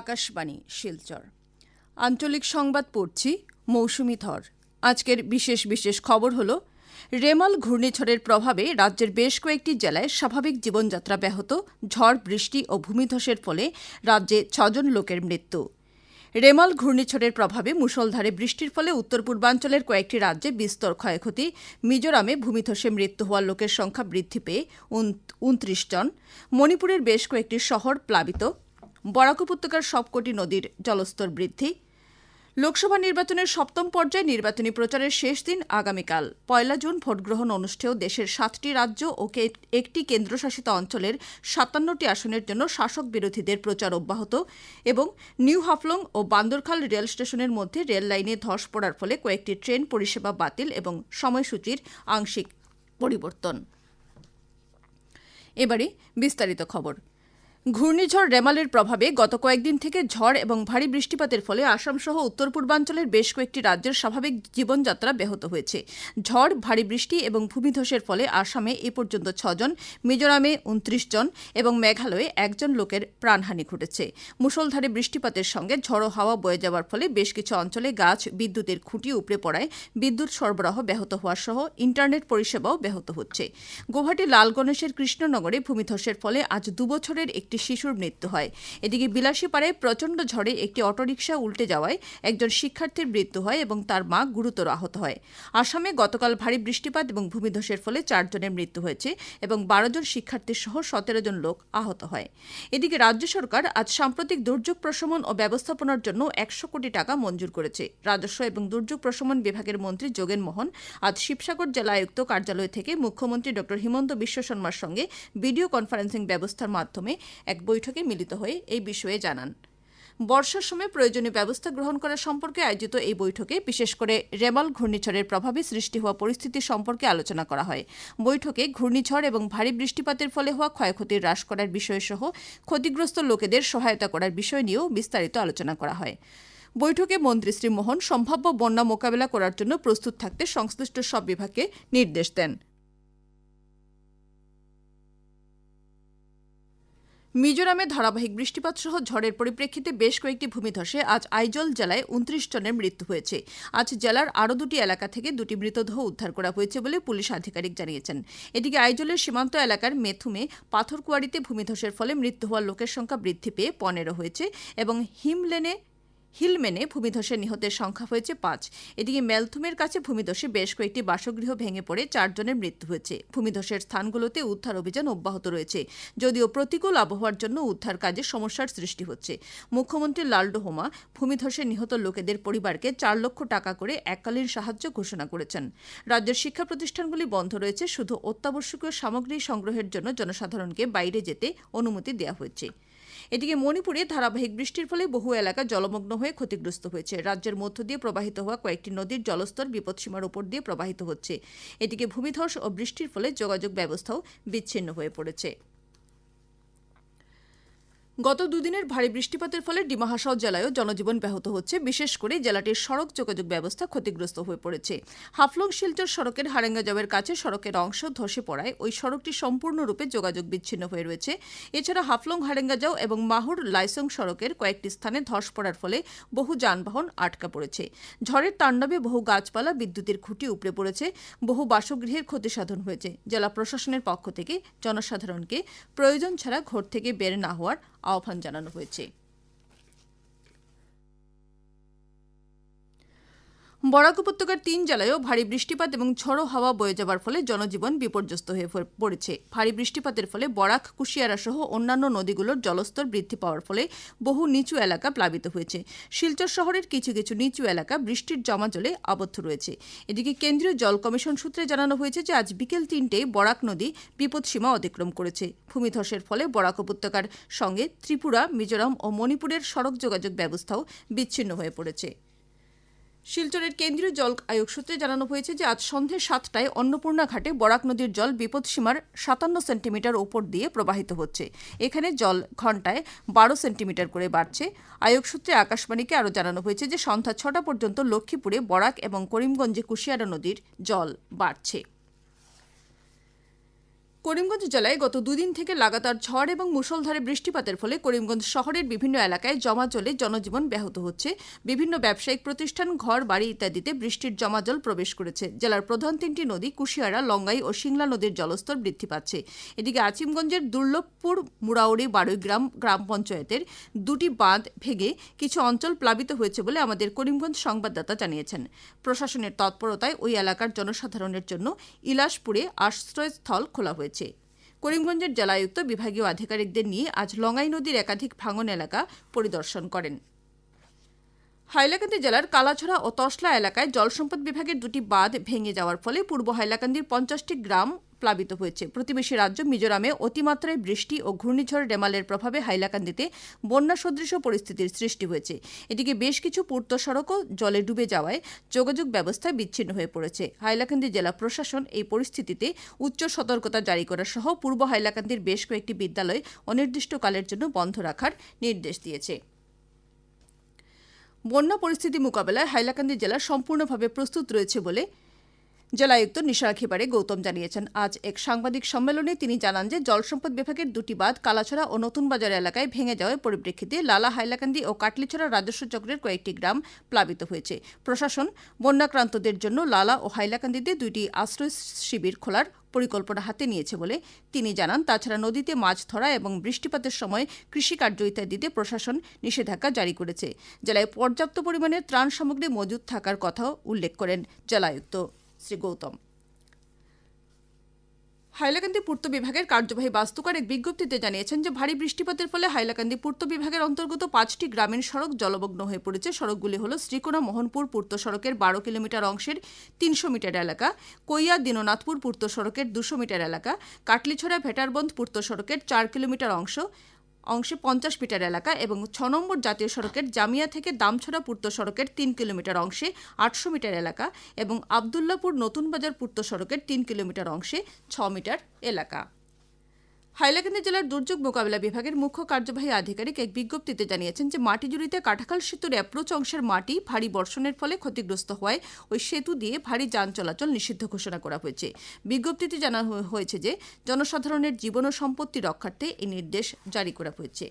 আকাশবাণী, শিলচর। আঞ্চলিক সংবাদ পড়ছি মৌসুমি ধর আজকের বিশেষ বিশেষ খবর হল, রেমাল ঘূর্ণিঝড়ের প্রভাবে রাজ্যের বেশ কয়েকটি জেলায় স্বাভাবিক জীবনযাত্রা ব্যাহত, ঝড়, বৃষ্টি ও ভূমিধসের ফলে রাজ্যে ছজন লোকের মৃত্যু। রেমাল ঘূর্ণিঝড়ের প্রভাবে মুষলধারে বৃষ্টির ফলে উত্তর পূর্বাঞ্চলের কয়েকটি রাজ্যে বিস্তর ক্ষয়ক্ষতি, মিজোরামে ভূমিধসে মৃত্যু হওয়া লোকের সংখ্যা বৃদ্ধি পেয়ে উনত্রিশ জন। মণিপুরের বেশ কয়েকটি শহর প্লাবিত বরাক উপত্যকার সবকটি নদীর জলস্তর বৃদ্ধি। লোকসভা নির্বাচনের সপ্তম পর্যায়ে নির্বাচনী প্রচারের শেষ দিন আগামীকাল। পয়লা জুন ভোটগ্রহণ অনুষ্ঠেয় দেশের সাতটি রাজ্য ও একটি কেন্দ্রশাসিত অঞ্চলের সাতান্নটি আসনের জন্য শাসক বিরোধীদের প্রচার অব্যাহত এবং নিউ হাফলং ও বান্দরখাল রেল স্টেশনের মধ্যে রেল লাইনে ধস পড়ার ফলে কয়েকটি ট্রেন পরিষেবা বাতিল এবং সময়সূচির আংশিক পরিবর্তন। এবারে বিস্তারিত খবর। ঘূর্ণিঝড় রেমালের প্রভাবে গত কয়েকদিন থেকে ঝড় এবং ভারী বৃষ্টিপাতের ফলে আসাম সহ উত্তর পূর্বাঞ্চলের বেশ কয়েকটি রাজ্যের স্বাভাবিক জীবনযাত্রা ব্যাহত হয়েছে। ঝড়, ভারী বৃষ্টি এবং ভূমিধসের ফলে আসামে এ পর্যন্ত ছজন, মিজোরামে উনত্রিশ জন এবং মেঘালয়ে একজন লোকের প্রাণহানি ঘটেছে। মুসলধারে বৃষ্টিপাতের সঙ্গে ঝড়ো হাওয়া বয়ে যাওয়ার ফলে বেশ কিছু অঞ্চলে গাছ, বিদ্যুতের খুঁটি উপড়ে পড়ায় বিদ্যুৎ সরবরাহ ব্যাহত হওয়া সহ ইন্টারনেট পরিষেবাও ব্যাহত হচ্ছে। গুয়াহাটি লাল গণেশের কৃষ্ণনগরে ভূমিধসের ফলে আজ দুবছরের একটি একটি শিশুর মৃত্যু হয়। এদিকে বিলাসীপাড়ায় প্রচণ্ড ঝড়ে একটি অটোরিকশা উল্টে যাওয়ায় একজন শিক্ষার্থীর মৃত্যু হয় এবং তার মা গুরুতর আহত হয়। আসামে গতকাল ভারী বৃষ্টিপাত এবং ভূমিধসের ফলে চারজনের মৃত্যু হয়েছে এবং বারো জন শিক্ষার্থী সহ সতেরো জন লোক আহত হয়। এদিকে রাজ্য সরকার আজ সাম্প্রতিক দুর্যোগ প্রশমন ও ব্যবস্থাপনার জন্য একশো কোটি টাকা মঞ্জুর করেছে। রাজস্ব এবং দুর্যোগ প্রশমন বিভাগের মন্ত্রী যোগেন মোহন আজ শিবসাগর জেলা আয়ুক্ত কার্যালয় থেকে মুখ্যমন্ত্রী ড হিমন্ত বিশ্ব শর্মার সঙ্গে ভিডিও কনফারেন্সিং ব্যবস্থার মাধ্যমে এক বৈঠকে মিলিত হয়ে এই বিষয়ে জানান। বর্ষার সময় প্রয়োজনীয় ব্যবস্থা গ্রহণ করা সম্পর্কে আয়োজিত এই বৈঠকে বিশেষ করে রেমাল ঘূর্ণিঝড়ের প্রভাবে সৃষ্টি হওয়া পরিস্থিতি সম্পর্কে আলোচনা করা হয়। বৈঠকে ঘূর্ণিঝড় এবং ভারী বৃষ্টিপাতের ফলে হওয়া ক্ষয়ক্ষতি হ্রাস করার বিষয়সহ ক্ষতিগ্রস্ত লোকেদের সহায়তা করার বিষয় নিয়েও বিস্তারিত আলোচনা করা হয়। বৈঠকে মন্ত্রী শ্রী মোহন সম্ভাব্য বন্যা মোকাবেলা করার জন্য প্রস্তুত থাকতে সংশ্লিষ্ট সব বিভাগকে নির্দেশ দেন। মিজোরামে ধারাবাহিক বৃষ্টিপাত সহ ঝড়ের পরিপ্রেক্ষিতে বেশ কয়েকটি ভূমিধসে আজ আইজল জেলায় উনত্রিশ জনের মৃত্যু হয়েছে। আজ জেলার আরও দুটি এলাকা থেকে দুটি মৃতদেহ উদ্ধার করা হয়েছে বলে পুলিশ আধিকারিক জানিয়েছেন। এদিকে আইজলের সীমান্ত এলাকার মেথুমে পাথরকুয়ারিতে ভূমিধসের ফলে মৃত্যু হওয়ার লোকের সংখ্যা বৃদ্ধি পেয়ে পনেরো হয়েছে এবং হিমলেনে হিলমেনে ভূমিধসে নিহতের সংখ্যা হয়েছে পাঁচ। এদিকে মেলথুমের কাছে ভূমিধসে বেশ কয়েকটি বাসগৃহ ভেঙে পড়ে, চারজনের মৃত্যু হয়েছে। ভূমিধসের স্থানগুলোতে উদ্ধার অভিযান অব্যাহত রয়েছে, যদিও প্রতিকূল আবহাওয়ার জন্য উদ্ধার কাজে সমস্যার সৃষ্টি হচ্ছে। মুখ্যমন্ত্রী লালডো হোমা ভূমিধসে নিহত লোকেদের পরিবারকে চার লক্ষ টাকা করে এককালীন সাহায্য ঘোষণা করেছেন। রাজ্যের শিক্ষা প্রতিষ্ঠানগুলি বন্ধ রয়েছে, শুধু অত্যাবশ্যকীয় সামগ্রী সংগ্রহের জন্য জনসাধারণকে বাইরে যেতে অনুমতি দেওয়া হয়েছে। এদিকে মণিপুরে ধারাবাহিক বৃষ্টির ফলে বহু এলাকা জলমগ্ন হয়ে ক্ষতিগ্রস্ত হয়েছে। রাজ্যের মধ্য দিয়ে প্রবাহিত হওয়া কয়েকটি নদীর জলস্তর বিপদসীমার উপর দিয়ে প্রবাহিত হচ্ছে। এদিকে ভূমিধস ও বৃষ্টির ফলে যোগাযোগ ব্যবস্থাও বিচ্ছিন্ন হয়ে পড়েছে। গত দুদিনের ভারী বৃষ্টিপাতের ফলে ডিমা হাসাও জেলায়ও জনজীবন ব্যাহত হচ্ছে। বিশেষ করে জেলাটির সড়ক যোগাযোগ ব্যবস্থা ক্ষতিগ্রস্ত হয়ে পড়েছে। হাফলং শিলচর সড়কের হারেঙ্গাজাবের কাছে সড়কের অংশ ধসে পড়ায় ওই সড়কটি সম্পূর্ণরূপে যোগাযোগ বিচ্ছিন্ন হয়ে রয়েছে। এছাড়া হাফলং, হারেঙ্গাজাও এবং মাহুর লাইসং সড়কের কয়েকটি স্থানে ধস পড়ার ফলে বহু যানবাহন আটকা পড়েছে। ঝড়ের তাণ্ডবে বহু গাছপালা বিদ্যুতের খুঁটি উপড়ে পড়েছে। বহু বাসগৃহের ক্ষতি সাধন হয়েছে। জেলা প্রশাসনের পক্ষ থেকে জনসাধারণকে প্রয়োজন ছাড়া ঘর থেকে বের না হওয়ার আহ্বান জানানো হয়েছে। বরাক উপত্যকার তিন জেলায়ও ভারী বৃষ্টিপাত এবং ঝড়ো হাওয়া বয়ে যাবার ফলে জনজীবন বিপর্যস্ত হয়ে পড়েছে। ভারী বৃষ্টিপাতের ফলে বরাক কুশিয়ারা সহ অন্যান্য নদীগুলোর জলস্তর বৃদ্ধি পাওয়ার ফলে বহু নিচু এলাকা প্লাবিত হয়েছে। শিলচর শহরের কিছু কিছু নিচু এলাকা বৃষ্টির জমা জলে আবদ্ধ রয়েছে। এদিকে কেন্দ্রীয় জল কমিশন সূত্রে জানানো হয়েছে যে, আজ বিকেল তিনটে বরাক নদী বিপদসীমা অতিক্রম করেছে। ভূমিধসের ফলে বরাক উপত্যকার সঙ্গে ত্রিপুরা, মিজোরাম ও মণিপুরের সড়ক যোগাযোগ ব্যবস্থাও বিচ্ছিন্ন হয়ে পড়েছে। শিলচরের কেন্দ্রীয় জল আয়োগ সূত্রে জানানো হয়েছে যে আজ সন্ধে সাতটায় অন্নপূর্ণা ঘাটে বরাক নদীর জল বিপদসীমার সাতান্ন সেন্টিমিটার ওপর দিয়ে প্রবাহিত হচ্ছে। এখানে জল ঘন্টায় বারো সেন্টিমিটার করে বাড়ছে। আয়োগ সূত্রে আকাশবাণীকে আরও জানানো হয়েছে যে সন্ধ্যা ছটা পর্যন্ত লক্ষ্মীপুরে বরাক এবং করিমগঞ্জে কুশিয়ারা নদীর জল বাড়ছে। করিমগঞ্জ জেলায় গত দুদিন থেকে লাগাতার ঝড় এবং মুষলধারে বৃষ্টিপাতের ফলে করিমগঞ্জ শহরের বিভিন্ন এলাকায় জমা জলে জনজীবন ব্যাহত হচ্ছে। বিভিন্ন ব্যবসায়িক প্রতিষ্ঠান, ঘর, বাড়ি ইত্যাদিতে বৃষ্টির জমা জল প্রবেশ করেছে। জেলার প্রধান তিনটি নদী কুশিয়ারা, লঙ্গাই ও সিংলা নদীর জলস্তর বৃদ্ধি পাচ্ছে। এদিকে আজিমগঞ্জের দুর্লভপুর মুড়াউড়ি বারুইগ্রাম গ্রাম পঞ্চায়েতের দুটি বাঁধ ভেঙে কিছু অঞ্চল প্লাবিত হয়েছে বলে আমাদের করিমগঞ্জ সংবাদদাতা জানিয়েছেন। প্রশাসনের তৎপরতায় ওই এলাকার জনসাধারণের জন্য ইলাসপুরে আশ্রয়স্থল খোলা হয়েছে। করিমগঞ্জের জেলায়ুক্ত বিভাগীয় আধিকারিকদের নিয়ে আজ লঙ্গাই নদীর একাধিক ভাঙন এলাকা পরিদর্শন করেন। হাইলাকান্দি জেলার কালাছড়া ও তসলা এলাকায় জলসম্পদ বিভাগের দুটি বাঁধ ভেঙে যাওয়ার ফলে পূর্ব হাইলাকান্দির পঞ্চাশটি গ্রাম প্লাবিত হয়েছে। প্রতিবেশী রাজ্য মিজোরামে অতিমাত্রায় বৃষ্টি ও ঘূর্ণিঝড় রেমালের প্রভাবে হাইলাকান্দিতে বন্যা সদৃশ পরিস্থিতির সৃষ্টি হয়েছে। এদিকে বেশ কিছু পূর্ত সড়কও জলে ডুবে যাওয়ায় যোগাযোগ ব্যবস্থা বিচ্ছিন্ন হয়ে পড়েছে। হাইলাকান্দি জেলা প্রশাসন এই পরিস্থিতিতে উচ্চ সতর্কতা জারি করা সহ পূর্ব হাইলাকান্দির বেশ কয়েকটি বিদ্যালয় অনির্দিষ্টকালের জন্য বন্ধ রাখার নির্দেশ দিয়েছে। বন্যা পরিস্থিতি মোকাবেলায় হাইলাকান্দি জেলা সম্পূর্ণভাবে প্রস্তুত রয়েছে বলে জেলায়ুক্ত নিশা খিবারে গৌতম জানিয়েছেন, আজ এক সাংবাদিক সম্মেলনে তিনি জানান যে জলসম্পদ বিভাগের দুটি বাঁধ কালাছড়া ও নতুন বাজার এলাকায় ভেঙে যাওয়ার পরিপ্রেক্ষিতে লালা হাইলাকান্দি ও কাটলিছড়া রাজস্ব চক্রের কয়েকটি গ্রাম প্লাবিত হয়েছে। প্রশাসন বন্যাক্রান্তদের জন্য লালা ও হাইলাকান্দিতে দুইটি আশ্রয় শিবির খোলার পরিকল্পনা হাতে নিয়েছে বলে তিনি জানান। তাছাড়া নদীতে মাছ ধরা এবং বৃষ্টিপাতের সময় কৃষিকার্য ইত্যাদিতে প্রশাসন নিষেধাজ্ঞা জারি করেছে। জেলায় পর্যাপ্ত পরিমাণে ত্রাণ সামগ্রী মজুদ থাকার কথাও উল্লেখ করেন জেলায়ুক্ত। শ্রী গৌতম হাইলাকান্দি পূর্ত বিভাগের কার্যবাহী বাস্তুকার এক বিজ্ঞপ্তিতে জানিয়েছেন যে, ভারী বৃষ্টিপাতের ফলে হাইলাকান্দি পূর্ত বিভাগের অন্তর্গত পাঁচটি গ্রামীণ সড়ক জলমগ্ন হয়ে পড়েছে। সড়কগুলি হল শ্রীকোনা, মোহনপুর পূর্ত সড়কের বারো কিলোমিটার অংশের তিনশো মিটার এলাকা কৈয়া দীননাথপুর পূর্ত সড়কের দুশো মিটার এলাকা, কাটলিছড়া ভেটারবন্ধ পূর্ত সড়কের চার কিলোমিটার অংশ অংশে পঞ্চাশ মিটার এলাকা এবং ছ নম্বর জাতীয় সড়কের জামিয়া থেকে দামছড়া পূর্ত সড়কের তিন কিলোমিটার অংশে আটশো মিটার এলাকা এবং আবদুল্লাপুর নতুন বাজার পূর্ত সড়কের তিন কিলোমিটার অংশে ছ মিটার এলাকা। হাইলাকান্দি জেলার দুর্যোগ মোকাবিলা বিভাগের মুখ্য কার্যবাহী আধিকারিক এক বিজ্ঞপ্তিতে জানিয়েছেন যে মাটিজুড়িতে কাটাখাল সেতুর অ্যাপ্রোচ অংশের মাটি ভারী বর্ষণের ফলে ক্ষতিগ্রস্ত হওয়ায় ওই সেতু দিয়ে ভারী যান চলাচল নিষিদ্ধ ঘোষণা করা হয়েছে। বিজ্ঞপ্তিতে জানানো হয়েছে যে জনসাধারণের জীবন ও সম্পত্তি রক্ষার্থে এই নির্দেশ জারি করা হয়েছে।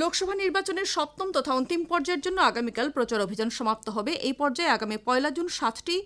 লোকসভা নির্বাচনের সপ্তম তথা অন্তিম পর্যায়ের জন্য আগামীকাল প্রচার অভিযান সমাপ্ত হবে। এই পর্যায়ে আগামী পয়লা জুন সাতটি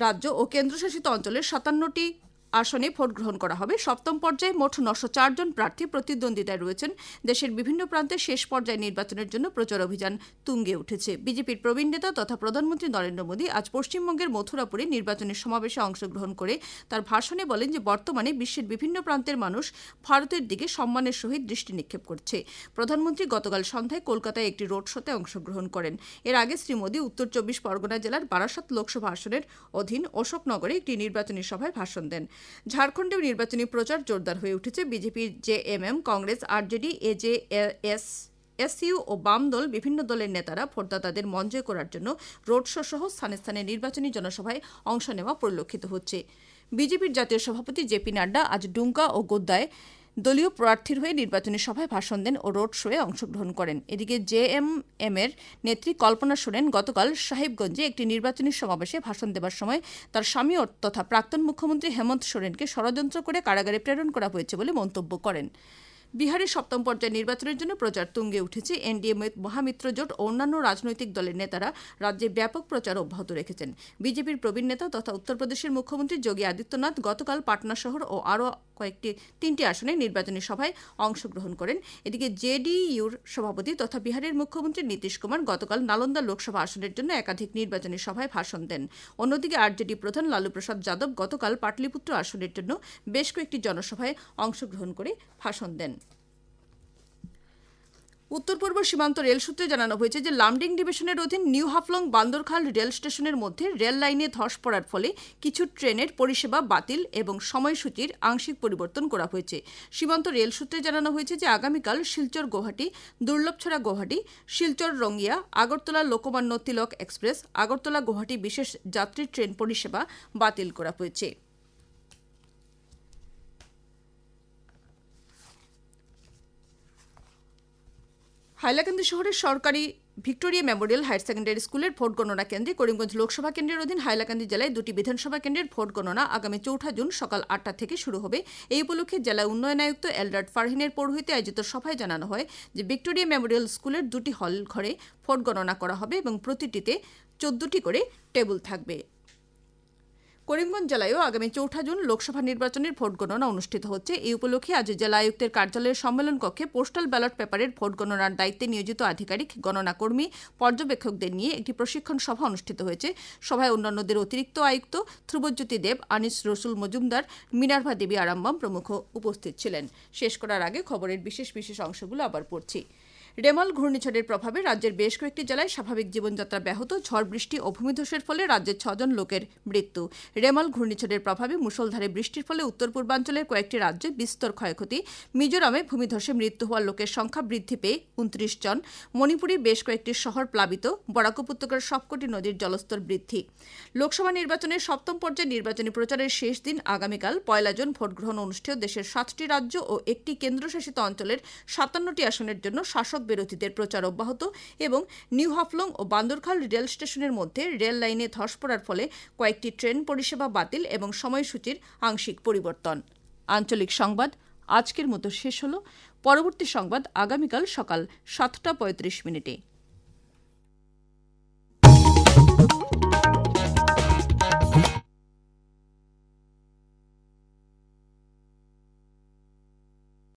রাজ্য ও কেন্দ্রশাসিত অঞ্চলের সাতান্নটি আসনে ভোট গ্রহণ করা হবে। সপ্তম পর্যায়ে মোট নশো জন প্রার্থী প্রতিদ্বন্দ্বিতায় রয়েছেন। দেশের বিভিন্ন প্রান্তে শেষ পর্যায়ে নির্বাচনের জন্য প্রচার অভিযান তুঙ্গে উঠেছে। বিজেপির প্রবীণ নেতা তথা প্রধানমন্ত্রী নরেন্দ্র মোদী আজ পশ্চিমবঙ্গের মথুরাপুরে নির্বাচনী সমাবেশে অংশগ্রহণ করে তার ভাষণে বলেন যে, বর্তমানে বিশ্বের বিভিন্ন প্রান্তের মানুষ ভারতের দিকে সম্মানের সহিত দৃষ্টি নিক্ষেপ করছে। প্রধানমন্ত্রী গতকাল সন্ধ্যায় কলকাতায় একটি রোড শোতে অংশগ্রহণ করেন। এর আগে শ্রী মোদী উত্তর চব্বিশ পরগনা জেলার বারাসাত লোকসভা আসনের অধীন অশোকনগরে একটি নির্বাচনী সভায় ভাষণ দেন। ঝাড়খণ্ডেও নির্বাচনী প্রচার জোরদার হয়ে উঠেছে। বিজেপির JMM, Congress, RJD A J S S U ও বাম দল বিভিন্ন দলের নেতারা ভোটদাতাদের মন জয় করার জন্য রোড শো সহ স্থানে স্থানে নির্বাচনী জনসভায় অংশ নেওয়া পরিলক্ষিত হচ্ছে। বিজেপির জাতীয় সভাপতি জেপি নাড্ডা আজ ডুঙ্কা ও গোদ্দায় দলীয় প্রার্থীর হয়ে নির্বাচনী সভায় ভাষণ দেন ও রোড শোয়ে অংশগ্রহণ করেন। এদিকে জেএমএম এর নেত্রী কল্পনা সোরেন গতকাল সাহেবগঞ্জে একটি নির্বাচনী সমাবেশে ভাষণ দেবার সময় তার স্বামী তথা প্রাক্তন মুখ্যমন্ত্রী হেমন্ত সোরেনকে ষড়যন্ত্র করে কারাগারে প্রেরণ করা হয়েছে বলে মন্তব্য করেন। বিহারের সপ্তম পর্যায়ে নির্বাচনের জন্য প্রচার তুঙ্গে উঠেছে এনডিএ মহামিত্র জোট ও অন্যান্য রাজনৈতিক দলের নেতারা রাজ্যে ব্যাপক প্রচার অব্যাহত রেখেছেন। বিজেপির প্রবীণ নেতা তথা উত্তরপ্রদেশের মুখ্যমন্ত্রী যোগী আদিত্যনাথ গতকাল পাটনা শহর ও আরও কয়েকটি, তিনটি আসনে নির্বাচনী সভায় অংশগ্রহণ করেন। এদিকে জেডিইউর সভাপতি তথা বিহারের মুখ্যমন্ত্রী নীতিশ কুমার গতকাল নালন্দা লোকসভা আসনের জন্য একাধিক নির্বাচনী সভায় ভাষণ দেন। অন্যদিকে আরজেডি প্রধান লালু প্রসাদ যাদব গতকাল পাটলিপুত্র আসনের জন্য বেশ কয়েকটি জনসভায় অংশগ্রহণ করে ভাষণ দেন। উত্তর পূর্ব সীমান্ত রেল সূত্রে জানানো হয়েছে যে লামডিং ডিভিশনের অধীন নিউ হাফলং বান্দরখাল রেল স্টেশনের মধ্যে রেল লাইনে ধস পড়ার ফলে কিছু ট্রেনের পরিষেবা বাতিল এবং সময়সূচির আংশিক পরিবর্তন করা হয়েছে। সীমান্ত রেল সূত্রে জানানো হয়েছে যে আগামীকাল শিলচর গুয়াহাটি দুর্লভছড়া গুয়াহাটি শিলচর রঙ্গিয়া, আগরতলা লোকমান্য তিলক এক্সপ্রেস, আগরতলা গুয়াহাটি বিশেষ যাত্রী ট্রেন পরিষেবা বাতিল করা হয়েছে। হাইলাকান্দি শহরের সরকারি ভিক্টোরিয়া মেমোরিয়াল হায়ার সেকেন্ডারি স্কুলের ভোট গণনা কেন্দ্রে করিমগঞ্জ লোকসভা কেন্দ্রের অধীন হাইলাকান্দি জেলায় দুটি বিধানসভা কেন্দ্রের ভোট গণনা আগামী চৌঠা জুন সকাল আটটা থেকে শুরু হবে। এই উপলক্ষে জেলা উন্নয়ন আয়ুক্ত এলডার্ট ফারহিনের পৌরহিতে আয়োজিত সভায় জানানো হয় যে ভিক্টোরিয়া মেমোরিয়াল স্কুলের দুটি হল ঘরে ভোট গণনা করা হবে এবং প্রতিটিতে চোদ্দটি করে টেবিল থাকবে। করিমগঞ্জ জেলায়ও আগামী চৌঠা জুন লোকসভা নির্বাচনের ভোট গণনা অনুষ্ঠিত হচ্ছে। এই উপলক্ষে আজ জেলা আয়ুক্তের কার্যালয়ের সম্মেলন কক্ষে পোস্টাল ব্যালট পেপারের ভোট গণনার দায়িত্বে নিয়োজিত আধিকারিক গণনা কর্মী পর্যবেক্ষকদের নিয়ে একটি প্রশিক্ষণ সভা অনুষ্ঠিত হয়েছে। সভায় অন্যান্যদের অতিরিক্ত আয়ুক্ত ধ্রুবজ্যোতি দেব, আনিস রসুল মজুমদার মিনার্ভা দেবী আরাম্বাম প্রমুখ উপস্থিত ছিলেন। শেষ করার আগে খবরের বিশেষ বিশেষ অংশগুলো আবার পড়ছি। রেমাল ঘূর্ণিঝড়ের প্রভাবে রাজ্যের বেশ কয়েকটি জেলায় স্বাভাবিক জীবনযাত্রা ব্যাহত, ঝড় বৃষ্টি ও ভূমিধসের ফলে রাজ্যের ছজন লোকের মৃত্যু। রেমাল ঘূর্ণিঝড়ের প্রভাবে মুষলধারে বৃষ্টির ফলে উত্তর পূর্বাঞ্চলের কয়েকটি রাজ্যে বিস্তর ক্ষয়ক্ষতি। মিজোরামে ভূমিধসে মৃত্যু হওয়া লোকের সংখ্যা বৃদ্ধি পেয়ে উনত্রিশ জন। মণিপুরে বেশ কয়েকটি শহর প্লাবিত। বরাক উপত্যকার সবকটি নদীর জলস্তর বৃদ্ধি। লোকসভা নির্বাচনের সপ্তম পর্যায়ে নির্বাচনী প্রচারের শেষ দিন আগামীকাল। পয়লা জুন ভোটগ্রহণ অনুষ্ঠেয় দেশের সাতটি রাজ্য ও একটি কেন্দ্রশাসিত অঞ্চলের সাতান্নটি আসনের জন্য শাসক বিরোধীদের প্রচার অব্যাহত এবং নিউ হাফলং ও বান্দরখাল রেল স্টেশনের মধ্যে রেল লাইনে ধস পড়ার ফলে কয়েকটি ট্রেন পরিষেবা বাতিল এবং সময়সূচির আংশিক পরিবর্তন। আঞ্চলিক সংবাদ, আজকের মতো শেষ হলো। পরবর্তী সংবাদ আগামীকাল সকাল সাতটা পঁয়ত্রিশ মিনিটে।